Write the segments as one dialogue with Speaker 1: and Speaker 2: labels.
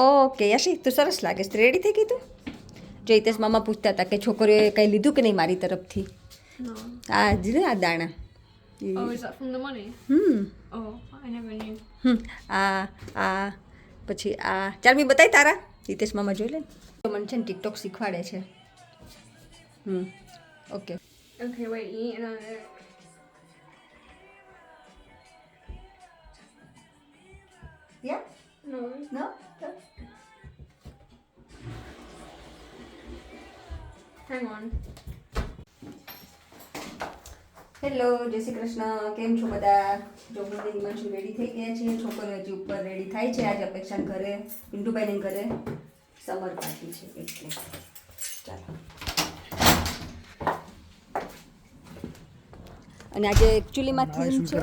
Speaker 1: Okay યશી તું સરસ લાગે છે. રેડી થઈ ગઈ તું? જો હિતેશ મામા પૂછતા હતા કે છોકરીઓએ કંઈ લીધું કે નહીં મારી તરફથી? આ જ ને આ દાણા.
Speaker 2: Oh?
Speaker 1: હમ.
Speaker 2: Oh.
Speaker 1: હમ આ આ પછી આ. ચાલ મેં બતાવી તારા. હિતેશ મામા જોઈ લે તો મને છે ને ટિકટોક શીખવાડે છે. હમ okay
Speaker 2: you on No. Hang on.
Speaker 1: Hello જય શ્રી કૃષ્ણ. કેમ છો બધા? જો બધા હિમાંશુ રેડી થઈ ગયા છે છોકરીઓ હજી ઉપર રેડી થાય છે. આજે અપેક્ષા ઘરે પિન્ટુભાઈને ઘરે સમર પાર્ટી છે. એટલે ચાલો. અને આજે એકચ્યુઅલીમાં થીમ છે.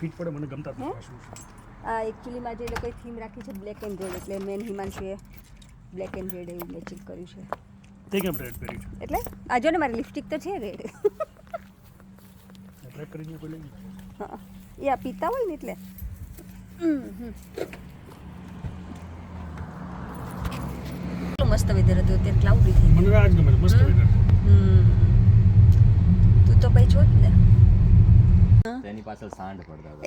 Speaker 3: ફિટ પડે મને ગમતા નથી આ
Speaker 1: એકચ્યુઅલીમાં જે લોકોએ થીમ રાખી છે બ્લેક એન્ડ રેડ એટલે મેન હિમાંશુએ બ્લેક એન્ડ રેડ એવું મેચિંગ કર્યું છે.
Speaker 3: તે કેમ રેડ પહેર્યું છે?
Speaker 1: એટલે આ જો ને મારી લિપસ્ટિક તો છે રેડ
Speaker 3: ટ્રેક કરીને કોઈ
Speaker 1: હા એ આ પીતા હોય ને એટલે. હમ, હમ. કેટલું મસ્ત વેધર હતું અત્યારે ક્લાઉડી થઈ
Speaker 3: મને આજ ગમે મસ્ત વેધર
Speaker 1: હમ. તું તો ભાઈ છો જ ને.
Speaker 4: તેની પાછળ સાંડ પડતા હતા.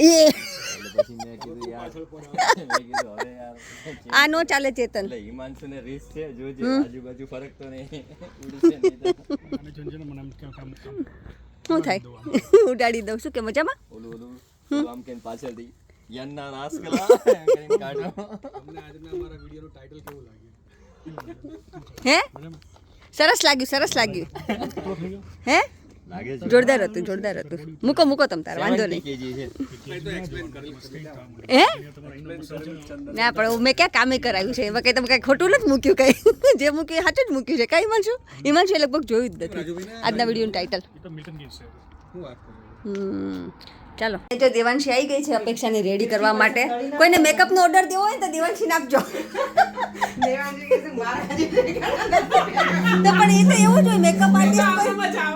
Speaker 4: પછી મેં કીધું યાર મેં કીધું હવે યાર
Speaker 1: આ નો ચાલે ચેતન.
Speaker 4: એટલે હિમાંશુ ને રીસ છે જોજે આજુબાજુ ફરક તો નહીં ઉડશે નહીં
Speaker 3: મને કેમ કામ કામ
Speaker 1: શું થાય? ઉડાડી દઉં છું કે મજામાં?
Speaker 4: ઓલું ઓલું આમ કે પાછળથી યન્ના નાસ કલા. કરીને કાઢો.
Speaker 1: હે? સરસ લાગ્યું સરસ લાગ્યું. હે? જોરદાર હતું જોરદાર હતું. મૂકો મૂકો તમ તાર વાંધો નહીં. હે? ના પણ મેં ક્યાં કામે કરાવ્યું છે? એમાં કંઈ તમે કાંઈ ખોટું નથી મૂક્યું કંઈ? જે મૂક્યું સાચું જ મૂક્યું છે. કાંઈ હિમાંશુ હિમાંશુ એ લગભગ જોયું જ નથી. આજના વિડીયોનું ટાઇટલ
Speaker 3: છે.
Speaker 1: હમ. ચાલો. એ જો દેવાંશી આવી ગઈ છે અપેક્ષાને રેડી કરવા માટે. કોઈને મેકઅપનો ઓર્ડર દેવો હોય તો દેવાંશીને આપજો. તો પણ એ તો એવું જ હોય મેકઅપ આર્ટિસ્ટ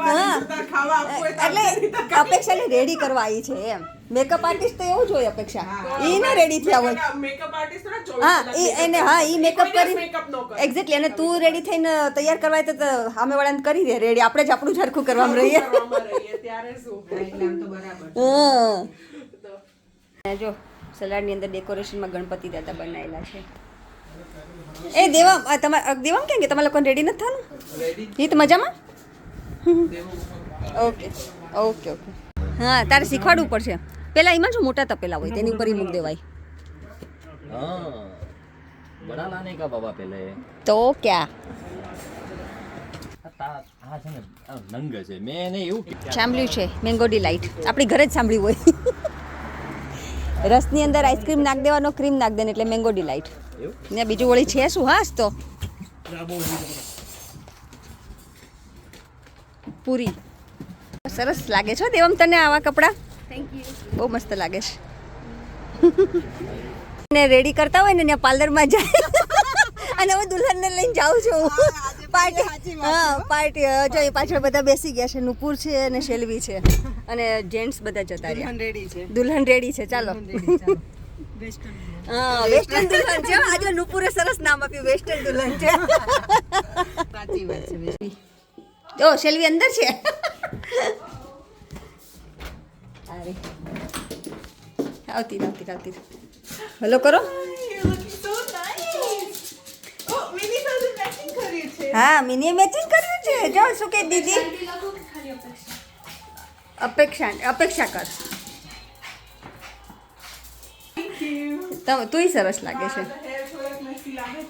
Speaker 1: હા. એટલે અપેક્ષાને રેડી કરવા આવી છે એમ. મેકઅપ આર્ટિસ્ટ તો એવું જ હોય અપેક્ષા. એ ના રેડી થયા હોય.
Speaker 5: મેકઅપ આર્ટિસ્ટ
Speaker 1: હા એ એને હા એ મેકઅપ કરી એક્ઝેક્ટલી અને તું રેડી થઈને તૈયાર કરવા તો સામે વાળાને કરી દે. રેડી આપણે જ આપણું ઝરખું કરવામાં રહીએ.
Speaker 5: કરવામાં રહીએ ત્યારે શું?
Speaker 1: હા જો સલાડની અંદર ડેકોરેશનમાં ગણપતિ દાદા બનાવેલા છે. એ દેવા તમારે દેવા કેમ કે તમારા લોકોને રેડી નથી થવાનું? હિત મજામાં? Okay okay okay. હા તારે શીખવાડવું પડશે. પેલા એમાં શું મોટા તપેલા હોય તેની ઉપર મૂક દેવાય.
Speaker 4: હા. બડા લાને કા બાબા પેલે?
Speaker 1: તો ક્યાં?
Speaker 4: આ છે ને નંગ છે. મેં એને એવું
Speaker 1: સાંભળ્યું છે મેંગો ડિલાઇટ. આપણી ઘરે જ સાંભળ્યું હોય. રસની અંદર આઈસ્ક્રીમ નાખ દેવાનો ક્રીમ નાખ દેને એટલે મેંગો ડિલાઇટ. ને બીજું વળી છે શું? હાસ તો. પૂરી. સરસ લાગે છે દેવમ તને આવા કપડાં. બહુ મસ્ત લાગે છે. ને રેડી કરતા હોય ને ત્યાં પાર્લરમાં જાય. અને હવે દુલ્હનને લઈને જાઉં છું. પાર્ટી હા પાર્ટી જો એ પાછળ બધા બેસી ગયા છે. નુપુર છે અને શેલવી છે. અને જેન્ટ્સ બધા જતા રહ્યા. છે. દુલ્હન રેડી છે. ચાલો. હા વેસ્ટર્ન દુલ્હન છે. આજે નુપુરે સરસ નામ આપ્યું. વેસ્ટર્ન દુલ્હન છે. જો શેલવી અંદર છે. અરે આવતી આવતી આવતી. હલો કરો.
Speaker 5: Oh.
Speaker 1: હા મિની મેચિંગ કર્યું છે. જો શું કે દીદી અપેક્ષા? અપેક્ષા કર. તમે તુંય સરસ લાગે છે.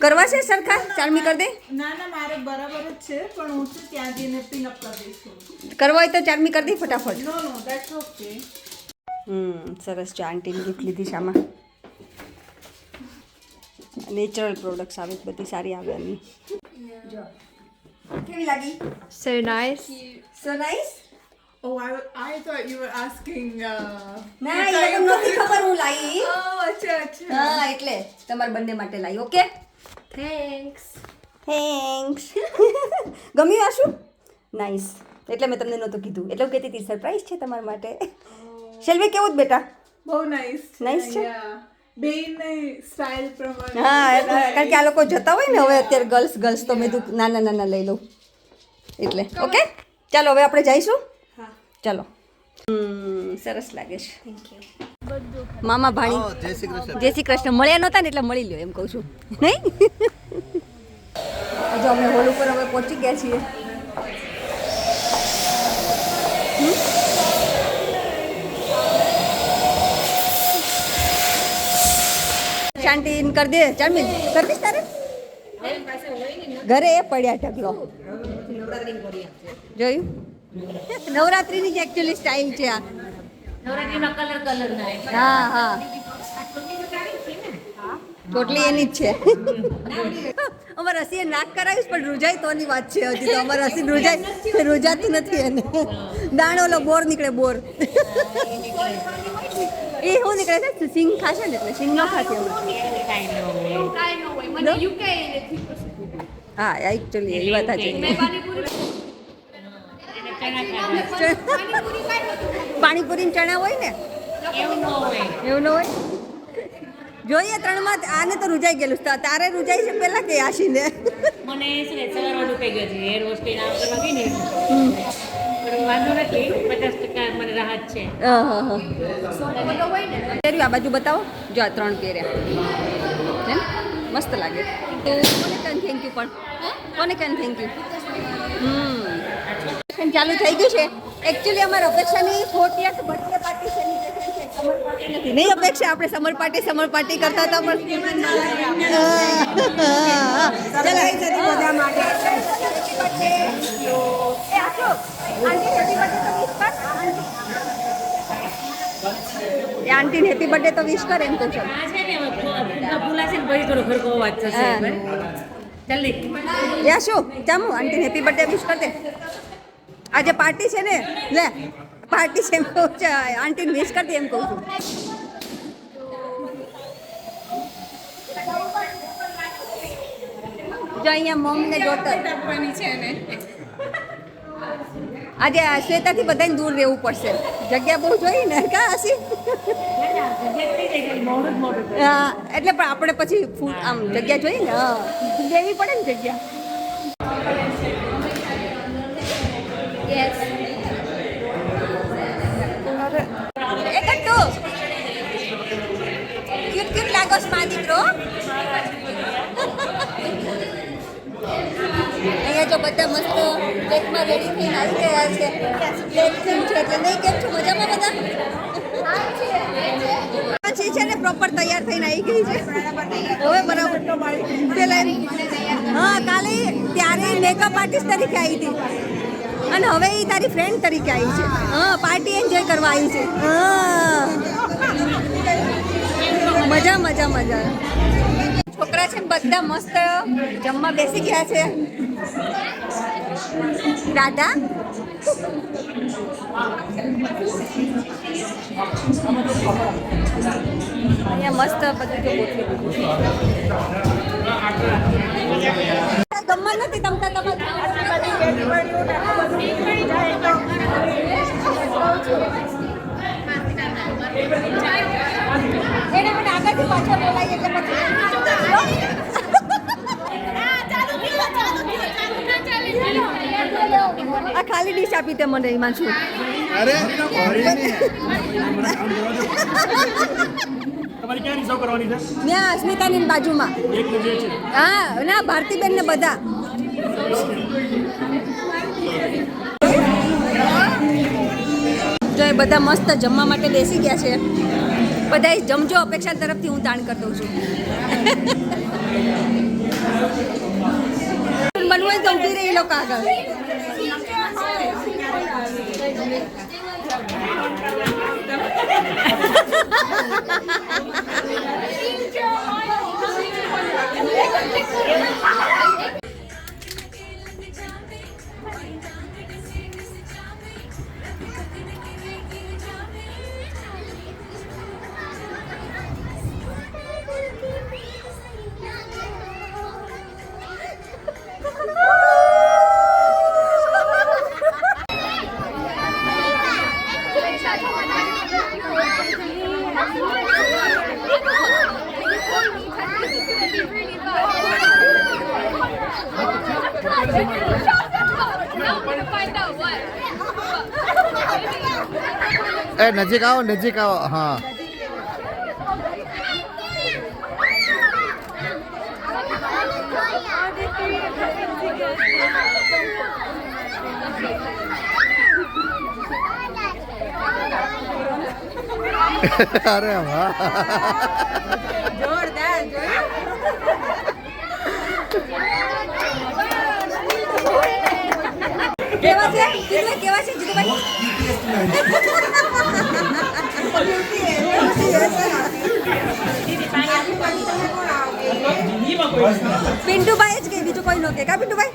Speaker 1: કરવા છે સરખા? ચાલમી કરી દે.
Speaker 5: ના ના મારે બરાબર જ છે પણ હું ત્યાં જઈને પિન અપ કરી દઈશ
Speaker 1: કરવા હોય તો ચાલમી કરી દે ફટાફટ.
Speaker 5: નો નો ધેટ્સ ઓકે
Speaker 1: સરસ છે આંટીને ગિફ્ટ લીધી છે આમાં નેચરલ પ્રોડક્ટ્સ આવે બધી સારી આવે એમની. જો કેવી લાગી?
Speaker 2: So nice
Speaker 1: so nice
Speaker 5: Oh, I, I thought you were asking. Uh,
Speaker 1: ના એ લોકો નથી ખબર હું લાવી.
Speaker 5: Oh, અચ્છા અચ્છા.
Speaker 1: હા એટલે તમારા બંને માટે લાવી ઓકે?
Speaker 2: Thanks.
Speaker 1: થેન્ક્સ ગમ્યું આશુ નાઇસ એટલે મેં તમને નહોતું કીધું. એટલે હું કહેતી હતી સરપ્રાઈઝ છે તમારા માટે. શેલ્વી કેવું જ બેટા
Speaker 5: બહુ નાઇસ
Speaker 1: Nice છે? હા કારણ કે આ લોકો જતા હોય ને હવે અત્યારે ગર્લ્સ ગર્લ્સ તો મેં તું નાના નાના લઈ લઉં. એટલે ઓકે ચાલો હવે આપણે જઈશું? ચાલો. સરસ લાગે છે. મામા ભાણી.
Speaker 6: જય શ્રી કૃષ્ણ.
Speaker 1: જય શ્રી કૃષ્ણ. મળ્યા નહોતા ને એટલે મળી લ્યો એમ કહું છું. નહીં? જો અમે હોલ ઉપર હવે પહોંચી ગયા છીએ. શાંતિ કરી દે. ચાલ મિલ કરી દઈશ તારે? ઘરે એ પડ્યા ઢગલો. જોયું? નવરાત્રીની જ એકચ્યુઅલી સ્ટાઇલ છે આ. હા હા. ચોટલી એની જ છે. અમારે રસીએ નાક કરાવીશ પણ રૂજાય તોની વાત છે હજી તો. અમારે રસી રૂજાય રૂજાતી નથી એને. દાણો ઓલો બોર નીકળે બોર. એ હું નીકળે છે? સિંગ ખાશે ને એટલે સિંગ ન ખાશે.
Speaker 2: એવું.
Speaker 1: હા એકચ્યુઅલી એ વાત સાચી.
Speaker 2: પાણીપુરી
Speaker 1: પાણીપુરી ચણા હોય ને?
Speaker 7: એવું ન હોય.
Speaker 1: એવું ન હોય? જોઈએ ત્રણમાં આને તો રૂજાઈ ગયેલું. તારે રૂજાઈ છે પેલા કે આશીને?
Speaker 7: મને શું ને સવારમાં દુખાઈ ગયો છે હેર વોશ કરીને કરવા ગઈ ને? પણ વાંધો નથી પચાસ ટકા મને રાહત છે.
Speaker 1: પહેર્યું આ બાજુ બતાવો. જો આ ત્રણ પહેર્યા. ને? મસ્ત લાગે. તો કોને થેન્ક યુ પણ? કોને કન થેન્ક યુ હમ. ચાલુ થઈ ગયું છે. એકચ્યુઅલી અમારે અપેક્ષાની બર્થડે પાર્ટી છે નહીં અપેક્ષા આપણે સમર પાર્ટી સમર પાર્ટી કરતા હતા પણ આંટી હેપી બર્થડે તો વિશ કર હેપી બર્થડે તો વિશ કર એમ કહું છું
Speaker 7: ને ને
Speaker 1: યા શું? ચામુ આંટીને હેપી બર્થડે વિશ કર દે આજે પાર્ટી છે ને? લે. પાર્ટી છે કહું છું, આંટીને વિશ કર એમ કહું છું. જો અહીંયા મમ ને ડોટર
Speaker 5: આપવાની છે ને
Speaker 1: આજે શ્વેતાથી બધાને દૂર રહેવું પડશે. જગ્યા બહુ જોઈ ને, કા હસી? એટલે પણ આપણે પછી ફૂડ આમ જગ્યા જોઈએ ને દેવી પડે ને જગ્યા. છો મા અહીંયા જો બધા મસ્ત પ્લેટમાં રેડી થઈને આવી ગયા છે. પ્લેટ છે એટલે નહીં કેમ છો મજામાં બધા? છે ને પ્રોપર તૈયાર થઈને આવી ગઈ છે. હવે બરાબર. પેલા હા, કાલે ત્યારે મેકઅપ આર્ટિસ્ટ તરીકે આવી હતી. અને હવે એ તારી ફ્રેન્ડ તરીકે આવી છે. હા પાર્ટી એન્જોય કરવા આવી છે. હા. મજા મજા મજા. છોકરા છે ને બધા મસ્ત જમવા બેસી ગયા છે. દાદા અહીંયા મસ્ત બધું જો ગોઠવી દીધું. છે ગમવા નથી તમતા એને મને આગળથી પાછળ બોલાવી એટલે પછી આ ખાલી ડીશ આપી તે મને હિમાંશુ
Speaker 6: અરે
Speaker 3: તમારે ક્યાં રિઝર્વ કરવાની છે?
Speaker 1: ત્યાં અસ્મિતાની બાજુમાં. હા ના ભારતીબેન ને બધા. જો એ બધા મસ્ત જમવા માટે બેસી ગયા છે. બધાય જમજો, અપેક્ષા તરફથી હું તાણ કરી દઉં છું બનવું હોય તો ઊભી રહી લોકો આગળ Yeah.
Speaker 6: એ નજીક આવો નજીક આવો. હા. અરે વાહ.
Speaker 1: કેવા છે? કેવા છે જીતુભાઈ? પિન્ટુભાઈ જ કે બીજું કોઈ નો કે કા પિન્ટુભાઈ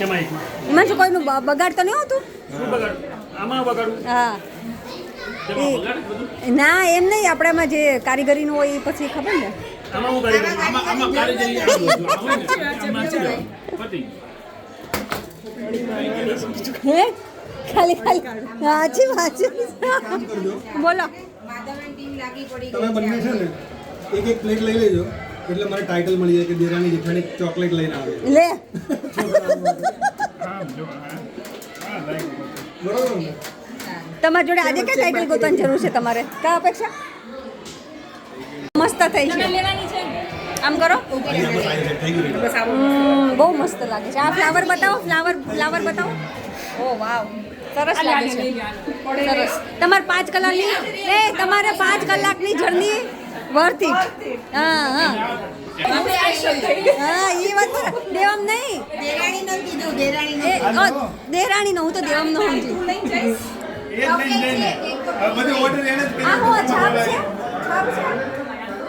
Speaker 1: એમાં શું કોઈનું બ- બગાડ તો નહીં હોતું
Speaker 3: શું બગાડ આમાં બગાડું
Speaker 1: હા ના એમ નહીં આપણામાં જે કારીગરીનું હોય એ પછી ખબર ને
Speaker 3: આમાં હું?
Speaker 1: ખાલી ખાલી. સાચી વાત છે. બોલો.
Speaker 8: તમે બંને છે ને એક એક પ્લેટ લઈ લેજો એટલે મને ટાઇટલ મળી જાય કે દેરાની જેઠાણી ચોકલેટ લઈને આવે.
Speaker 1: લે. તમારી જોડે આજે કઈ ટાઇટલ ગોતવાની જરૂર છે તમારે? કા અપેક્ષા? મસ્ત થઈ છે. આમ કરો. બહુ મસ્ત લાગે છે. આ ફ્લાવર બતાવો ફ્લાવર ફ્લાવર બતાવો. ઓ વાવ. સરસ લાગે છે. સરસ. તમારે પાંચ કલાકની એ તમારે પાંચ કલાકની જર્ની વર્થ ઇટ હા હા. હા એ વાત. દેવમ નહીં. ઓ, દેરાણીનો હું તો દેવમ નો સમજી.
Speaker 3: બધું એને જ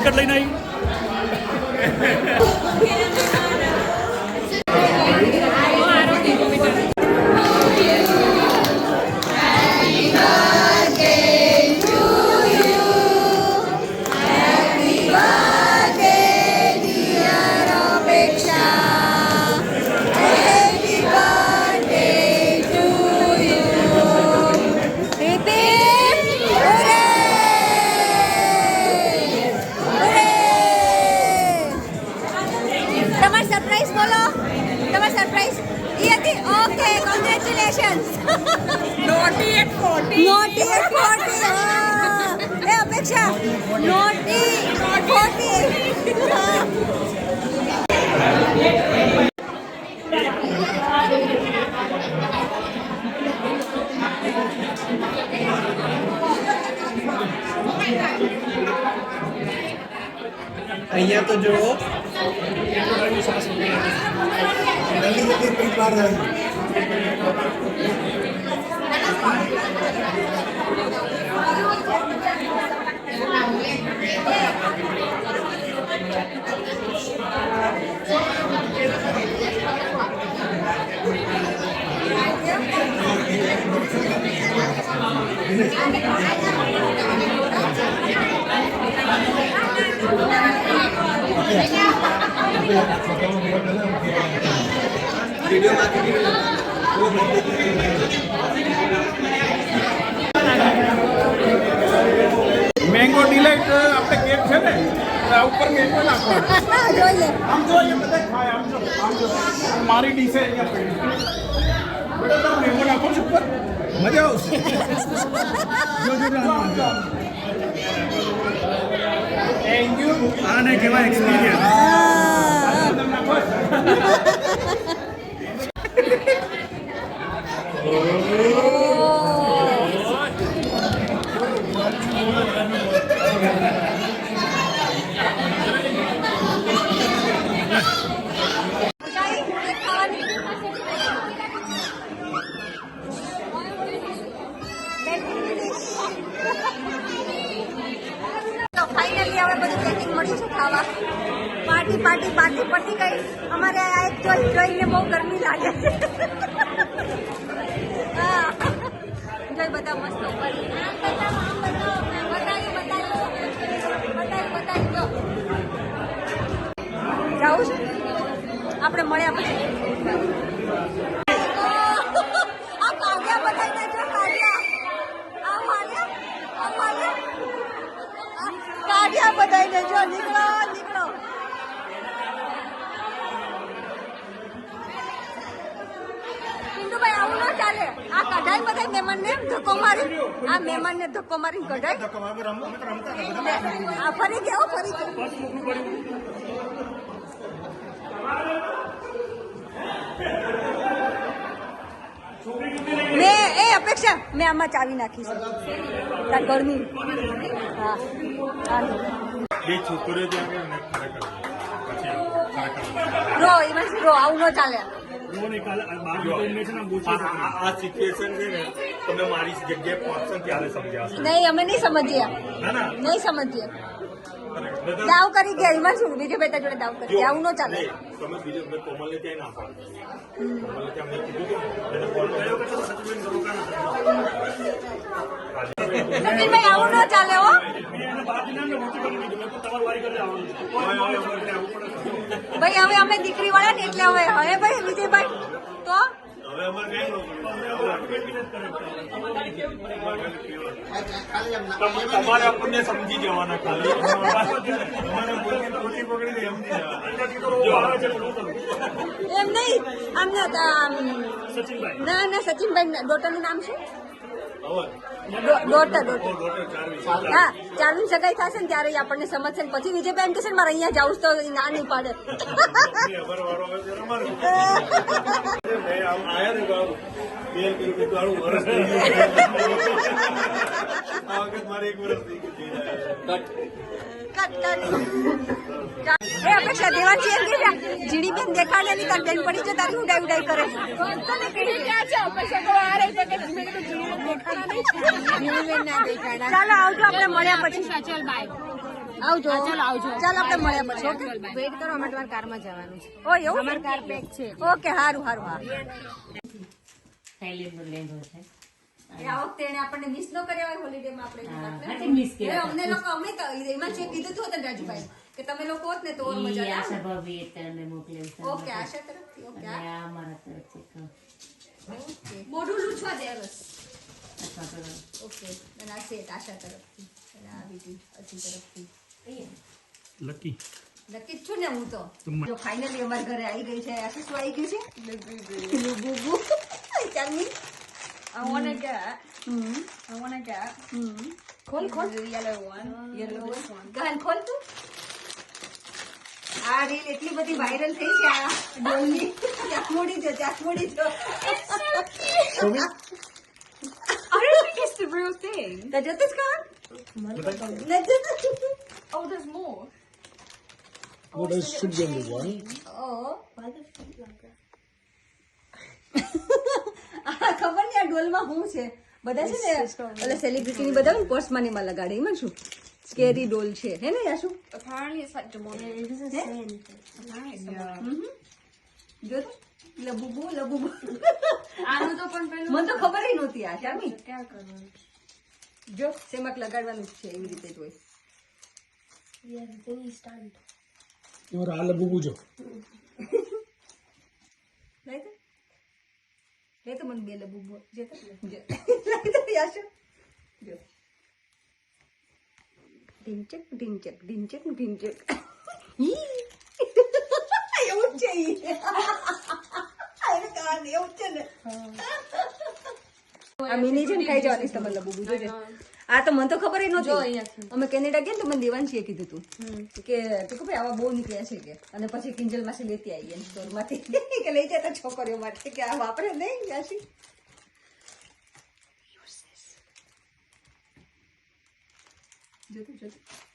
Speaker 1: અપેક્ષા
Speaker 8: અહીંયા તો જો
Speaker 3: મેંગો ડિલાઇટ આપણે કેક છે ને આ ઉપર મેંગો નાખવાનો. આમ જો બધા ખાય આમ જો આમ જો. આ મારી ડીશે અહીંયા પડી. બેટા તમે મેંગો નાખો છો ઉપર? મજા આવશે. થેન્ક યુ આને કહેવાય એક્સપિરિયન્સ
Speaker 1: હા. ધક્કો મારી આ મહેમાનને ધક્કો મારી કઢાઈ આ ફરી ગયો. ફરી ગયા મેં એ અપેક્ષા મેં આમાં ચાવી નાખી છે. તાર ગરમી હા
Speaker 3: બે છોકરીઓ
Speaker 1: રો એમાં રો આવું ન ચાલે.
Speaker 3: આ સિચ્યુએશન છે ને તમે મારી જગ્યાએ પહોંચશો ને ત્યારે સમજાવશો
Speaker 1: નહીં અમે નહીં સમજીએ
Speaker 3: ના ના
Speaker 1: નહીં સમજીએ
Speaker 3: બધા
Speaker 1: દાવ કરી ગયા એમાં શું બીજું બેટા જોડે દાવ કરી ગયા આવું ન ચાલે
Speaker 3: નહીં, તમે બીજો મેં કોમલને ત્યાં ના પાડો કોમલને ત્યાં મેં કીધું હતું ને, એને ફોન કર્યો કે તમે સચિન કરો કાં
Speaker 1: સચિનભાઈ આવું ન ચાલે હો ભાઈ હવે અમે દીકરી વાળા ને એટલે હવે હવે ભાઈ વિજયભાઈ તો
Speaker 3: હવે અમારે કઈ તમે તમારે આપણને સમજી જવાના ખાલી. સમજી જવાના
Speaker 1: એમ નહીં આમને આમ, ના ના સચિનભાઈ ડોટરનું નામ શું? Daughter daughter. હા ચારમી સગાઈ થશે ને ત્યારે આપણને સમજશે ને પછી વિજયભાઈ એમ કહેશે મારે અહીંયા જાવું તો ના નહીં પાડે કટ કટ. એ અપેક્ષા દેવાંશી એમ કે જીડી બેન દેખાડે નહીં તાર બેન પડી છે તારી ઉડાઈ ઉડાઈ કરે
Speaker 2: તને કહી ગયા છે અપેક્ષા તો આ રહી તો કે મેં કીધું દેખાડા નહીં
Speaker 1: ચાલો. આવજો આપણે મળ્યા પછી.
Speaker 2: ચાલ બાય
Speaker 1: આવજો. ચાલો આવજો. ચાલો આપણે મળ્યા પછી ઓકે?
Speaker 2: વેઇટ કરો અમે તમારે કારમાં જવાનું છે.
Speaker 1: ઓ એવું?
Speaker 2: અમાર કાર પેક છે.
Speaker 1: ઓકે સારું સારું હા
Speaker 7: થાઈલેન્ડનો લહેંગો છે.
Speaker 1: આપણને મિસ ન કર્યા હોય હોલિડેમાં આપણે
Speaker 7: હા,
Speaker 1: એટલે.
Speaker 7: હાચી miss કર્યા.
Speaker 1: એ અમને લોકો અમે એમાં જે કીધું હતું રાજુભાઈ કે તમે લોકો હોત ને તો ઓર મજા આવે.
Speaker 7: આશા ભાભી અત્યારે મોકલેલ છે.
Speaker 1: ઓકે આશા તરફથી ઓકે.
Speaker 7: આ અમારા તરફથી
Speaker 1: મોઢું લૂછવા દે. બસ ઓકે. અને આ સેટ આશા તરફથી. અને આ બીજી અજી તરફથી.
Speaker 3: લકી.
Speaker 1: લકી છું ને હું તો. જો ફાઇનલી અમાર ઘરે આવી ગઈ છે આશી શું આવી ગયું છે. લુબુબુ. ચાલની.
Speaker 5: I wanna get.
Speaker 1: Hmm.
Speaker 5: I wanna get
Speaker 1: હમ. ખોલ ખોલ.
Speaker 5: the yellow one.
Speaker 1: યલો ગહન ખોલ તું. આ રીલ એટલી બધી વાયરલ થઈ છે આ ડોલની ત્યાં જો ત્યાં જો
Speaker 5: I don't think it's the real thing.
Speaker 1: જોતે જ કાં નથી.
Speaker 5: Oh, there's more.
Speaker 6: What else should be on this one?
Speaker 1: ઓ આ ખબર નહીં આ ડોલમાં હું છે? બધા છે ને એટલે સેલિબ્રિટીની બધા પર્સમાં ને એમાં લગાડે. એમાં શું? સ્કેરી ડોલ છે હે ને યાશુ
Speaker 5: Apparently, it's like demonic. It doesn't say anything. Apparently.
Speaker 1: જો તો લબુબુ લબુબુ
Speaker 5: આનું તો પણ પેલું
Speaker 1: મને તો ખબર ય નહોતી આ શામી
Speaker 5: ક્યાં કરવાનું
Speaker 1: જો સેમક લગાડવાનું જ છે એવી રીતે જ
Speaker 5: Yeah, the thing you stand.
Speaker 6: Your alabubu jo.
Speaker 1: લઈ તો લે તો મને બે લબુબુ જે તો જે લઈ તો યાશુ જો ઢીંચક ઢીંચક ઢીંચક ઢીંચક. એવું છે ઈ. એને કહાની એવું છે ને. આ મિની છે ખાઈ જવાની છે જોજે આ તો મને તો ખબર ય નહોતી. અમે કેનેડા ગયા તો મને દેવાંશીએ કીધું તું. કે તું કે ભાઈ આવા બહુ નીકળ્યા છે કે. અને પછી કિંજલ માસી લેતી આવી એમ સ્ટોરમાંથી. કે લઈ જતા છોકરીઓ માટે કે આ વાપરે નહીં યાશી જોતું જોતું